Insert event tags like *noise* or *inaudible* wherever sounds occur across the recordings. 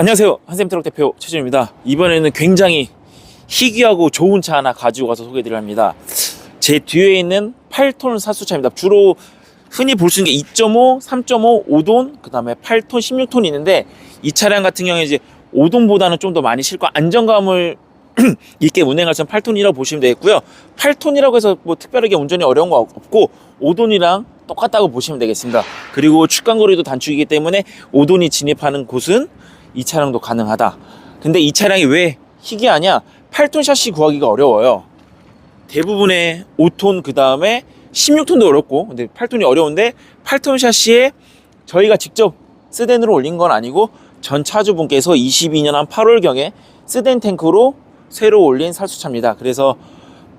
안녕하세요. 한샘트럭 대표 최준입니다. 이번에는 굉장히 희귀하고 좋은 차 하나 가지고 가서 소개드릴 합니다. 제 뒤에 있는 8톤 사수차입니다. 주로 흔히 볼 수 있는 게 2.5, 3.5, 5돈, 그 다음에 8톤, 16톤이 있는데 이 차량 같은 경우에 이제 5돈보다는 좀 더 많이 실고 안정감을 *clears throat* 있게 운행할 수 있는 8톤이라고 보시면 되겠고요. 8톤이라고 해서 뭐 특별하게 운전이 어려운 거 없고 5돈이랑 똑같다고 보시면 되겠습니다. 그리고 출간 거리도 단축이기 때문에 5돈이 진입하는 곳은 이 차량도 가능하다. 근데 이 차량이 왜 희귀하냐? 8톤 샤시 구하기가 어려워요. 대부분의 5톤 그 다음에 16톤도 어렵고 근데 8톤이 어려운데 8톤 샤시에 저희가 직접 스덴으로 올린 건 아니고 전 차주분께서 22년 한 8월경에 스덴 탱크로 새로 올린 살수차입니다. 그래서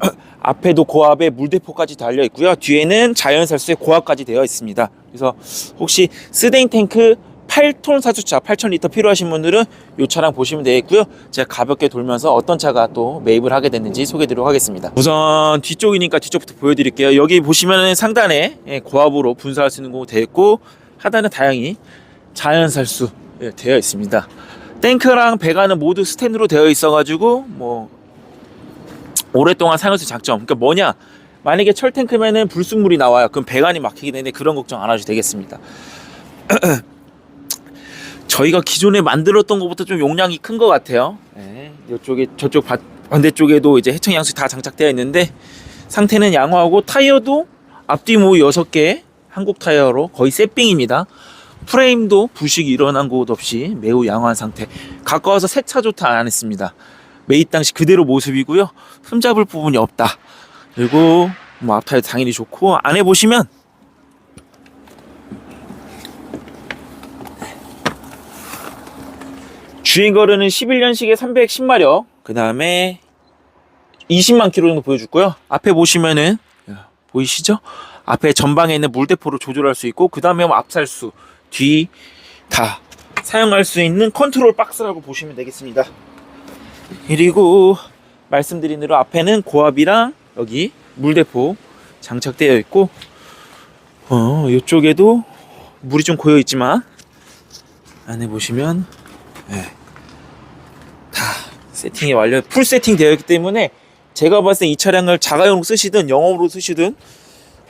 *clears throat* 앞에도 고압에 물대포까지 달려 있고요. 뒤에는 자연살수에 고압까지 되어 있습니다. 그래서 혹시 스덴 탱크 8톤 사주차 8,000리터 필요하신 분들은 이 차량 보시면 되겠고요. 제가 가볍게 돌면서 어떤 차가 또 매입을 하게 됐는지 소개드리도록 하겠습니다. 우선 뒤쪽이니까 뒤쪽부터 보여드릴게요. 여기 보시면 상단에 예, 고압으로 분사할 수 있는 거 되어 있고 하단은 다양히 자연살수 예, 되어 있습니다. 탱크랑 배관은 모두 스탠드로 되어 있어가지고 뭐 오랫동안 사용할 수 있는 장점. 그러니까 뭐냐? 만약에 철 탱크면은 불순물이 나와요. 그럼 배관이 막히게 되는데 그런 걱정 안 하셔도 되겠습니다. *clears throat* 저희가 기존에 만들었던 것보다 좀 용량이 큰 것 같아요. 네, 이쪽에 저쪽 바- 반대쪽에도 이제 해청 양수 다 장착되어 있는데 상태는 양호하고 타이어도 앞뒤 모두 6개 한국 타이어로 거의 세핑입니다. 프레임도 부식이 일어난 곳 없이 매우 양호한 상태. 가까워서 세차 조타 안 했습니다. 매입 당시 그대로 모습이고요. 흠잡을 부분이 없다. 그리고 뭐 앞타이어 당연히 좋고 안에 보시면 주행 거리는 11년식에 310마력, 그 다음에 20만 킬로 정도 보여줬고요. 앞에 보시면은 야, 보이시죠? 앞에 전방에 있는 물대포로 조절할 수 있고, 그 다음에 앞살수, 뒤 다 사용할 수 있는 컨트롤 박스라고 보시면 되겠습니다. 그리고 말씀드린 대로 앞에는 고압이랑 여기 물대포 장착되어 있고, 어, 이쪽에도 물이 좀 고여 있지만 안에 보시면 예. 다 세팅이 완료 풀 세팅 되어 있기 때문에 제가 봤을 때 이 차량을 자가용으로 쓰시든 영업으로 쓰시든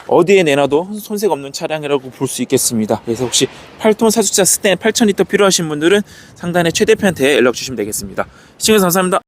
어디에 내놔도 손색 없는 차량이라고 볼 수 있겠습니다. 그래서 혹시 8톤 사주차 스탠 8,000리터 필요하신 분들은 상단에 최 대표한테 연락 주시면 되겠습니다. 시청해주셔서 감사합니다.